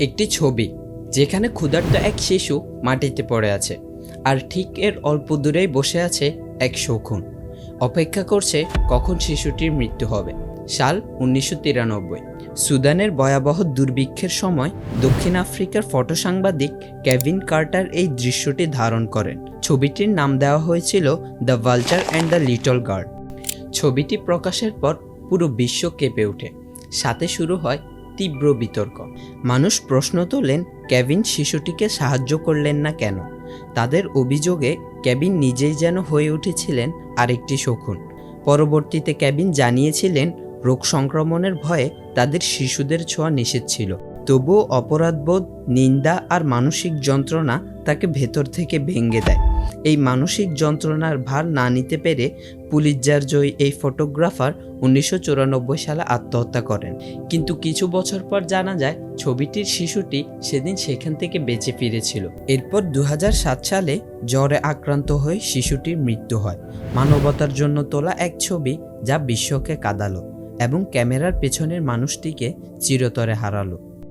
একটি ছবি যেখানে ক্ষুধার্ত এক শিশু মাটিতে পড়ে আছে আর ঠিক এর অল্প দূরেই বসে আছে এক শকুন। অপেক্ষা করছে কখন শিশুটির মৃত্যু হবে। সাল উনিশশো তিরানব্বই, সুদানের ভয়াবহ দুর্ভিক্ষের সময় দক্ষিণ আফ্রিকার ফটো সাংবাদিক কেভিন কার্টার এই দৃশ্যটি ধারণ করেন। ছবিটির নাম দেওয়া হয়েছিল the vulture and the little girl. ছবিটি প্রকাশের পর পুরো বিশ্ব কেঁপে ওঠে। সাথে শুরু হয় তীব্র বিতর্ক। মানুষ প্রশ্ন তোলেন, কেভিন শিশুটিকে সাহায্য করলেন না কেন? তাদের অভিযোগে কেভিন নিজেই যেন হয়ে উঠেছিলেন আরেকটি শকুন। পরবর্তীতে কেভিন জানিয়েছিলেন, রোগ সংক্রমণের ভয়ে তাদের শিশুদের ছোঁয়া নিষেধ ছিল। তবুও অপরাধবোধ, নিন্দা আর মানসিক যন্ত্রণা তাকে ভেতর থেকে ভেঙে দেয়। এই মানসিক যন্ত্রণার ভার না নিতে পেরে পুলিৎজার জয়ী এই ফটোগ্রাফার উনিশশো চুরানব্বই সালে আত্মহত্যা করেন। কিন্তু কিছু বছর পর জানা যায়, ছবিটির শিশুটি সেদিন সেখান থেকে বেঁচে ফিরেছিল। এরপর দু হাজার সাত সালে জ্বরে আক্রান্ত হয়ে শিশুটির মৃত্যু হয়। মানবতার জন্য তোলা এক ছবি যা বিশ্বকে কাঁদালো এবং ক্যামেরার পেছনের মানুষটিকে চিরতরে হারালো।